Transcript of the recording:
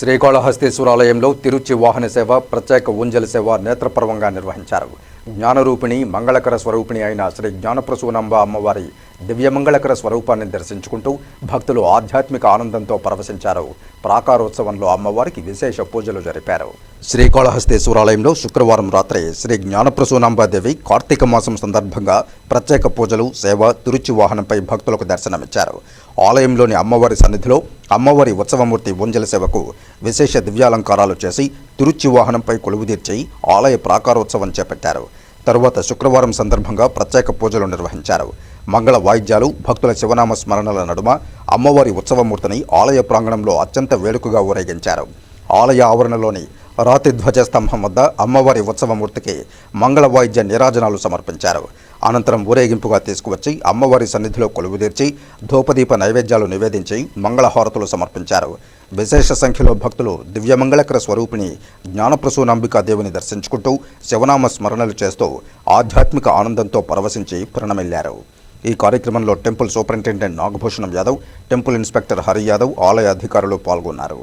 శ్రీకాళహస్తీశ్వరాలయంలో తిరుచి వాహన సేవ ప్రత్యేక ఊంజల సేవ నేత్రపర్వంగా నిర్వహించారు. జ్ఞానరూపిణి మంగళకర స్వరూపిణి అయిన శ్రీ జ్ఞానప్రసూనంబ అమ్మవారి దివ్యమంగళకర స్వరూపాన్ని దర్శించుకుంటూ భక్తులు ఆధ్యాత్మిక ఆనందంతో పరవశించారు. ప్రాకారోత్సవంలో అమ్మవారికి విశేష పూజలు జరిపారు. శ్రీకాళహస్తేశ్వరాలయంలో శుక్రవారం రాత్రి శ్రీ జ్ఞానప్రసూనాంబాదేవి కార్తీక మాసం సందర్భంగా ప్రత్యేక పూజలు సేవ తిరుచి వాహనంపై భక్తులకు దర్శనమిచ్చారు. ఆలయంలోని అమ్మవారి సన్నిధిలో అమ్మవారి ఉత్సవమూర్తి ఉంజల సేవకు విశేష దివ్యాలంకారాలు చేసి తిరుచి వాహనంపై కొలువుదీర్చి ఆలయ ప్రాకారోత్సవం చేపట్టారు. తరువాత శుక్రవారం సందర్భంగా ప్రత్యేక పూజలు నిర్వహించారు. మంగళ వాయిద్యాలు భక్తుల శివనామ స్మరణల నడుమ అమ్మవారి ఉత్సవమూర్తిని ఆలయ ప్రాంగణంలో అత్యంత వేడుకగా ఊరేగించారు. ఆలయ ఆవరణలోని రాతి ధ్వజస్తంభం వద్ద అమ్మవారి ఉత్సవమూర్తికి మంగళ వాయిద్య నిరాజనాలు సమర్పించారు. అనంతరం ఊరేగింపుగా తీసుకువచ్చి అమ్మవారి సన్నిధిలో కొలువుదీర్చి ధూపదీప నైవేద్యాలు నివేదించి మంగళహారతులు సమర్పించారు. విశేష సంఖ్యలో భక్తులు దివ్యమంగళకర స్వరూపిణి జ్ఞానప్రసూనాంబికా దేవిని దర్శించుకుంటూ శివనామ స్మరణలు చేస్తూ ఆధ్యాత్మిక ఆనందంతో పరవశించి ప్రణమిల్లారు ఈ కార్యక్రమంలో temple superintendent Nagabhushanam Yadav temple inspector Hari Yadav ఆలయ అధికారులు పాల్గొన్నారు.